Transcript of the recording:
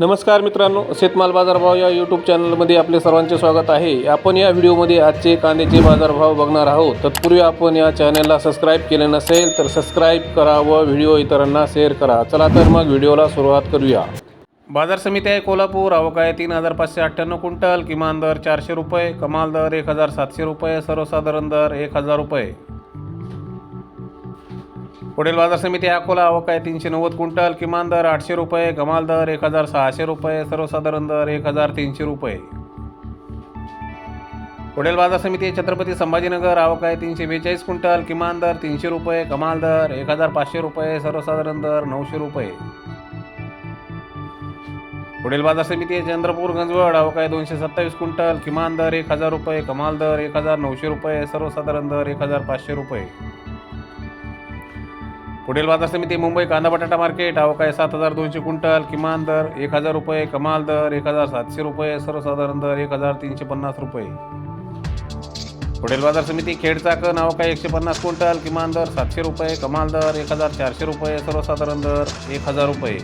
नमस्कार मित्रांनो शेतमाल बाजारभाव या यूट्यूब चॅनलमध्ये आपले सर्वांचे स्वागत आहे. आपण या व्हिडिओमध्ये आजचे कांद्याचे बाजारभाव बघणार आहोत. तत्पूर्वी आपण या चॅनलला सबस्क्राईब केले नसेल तर सबस्क्राईब करा व व्हिडिओ इतरांना शेअर करा. चला तर मग व्हिडिओला सुरुवात करूया. बाजार समिती आहे कोल्हापूर. आवक आहे तीन हजार पाचशे अठ्ठ्याण्णव क्विंटल. किमान दर चारशे रुपये. कमाल दर एक हजार सातशे रुपये. सर्वसाधारण दर एक हजार रुपये. पुढील बाजार समिती अकोला आवक आहे तीनशे नव्वद क्विंटल. किमान दर आठशे रुपये. कमाल दर एक हजार सहाशे रुपये. सर्वसाधारण दर एक हजार तीनशे रुपये. पुढील बाजार समिती छत्रपती संभाजीनगर. आवक आहे तीनशे बेचाळीस क्विंटल. किमान दर तीनशे रुपये. कमाल दर एक हजार पाचशे रुपये. सर्वसाधारण दर नऊशे रुपये. पुढील बाजार समिती चंद्रपूर गंजवड. आवक आहे दोनशे सत्तावीस क्विंटल. किमान दर एक हजार रुपये. कमाल दर एक हजार नऊशे रुपये. सर्वसाधारण दर एक हजार पाचशे रुपये. पुढील बाजार समिती मुंबई कांदा बटाटा मार्केट आवक आहे सात हजार दोनशे क्विंटल किमान दर एक हजार रुपये कमाल दर एक हजार सातशे रुपये सर्वसाधारण दर एक हजार तीनशे पन्नास रुपये. पुढील बाजार समिती खेड चाकण आवक आहे एकशे पन्नास क्विंटल किमान दर सातशे रुपये कमाल दर एक हजार चारशे रुपये सर्वसाधारण दर एक हजार रुपये.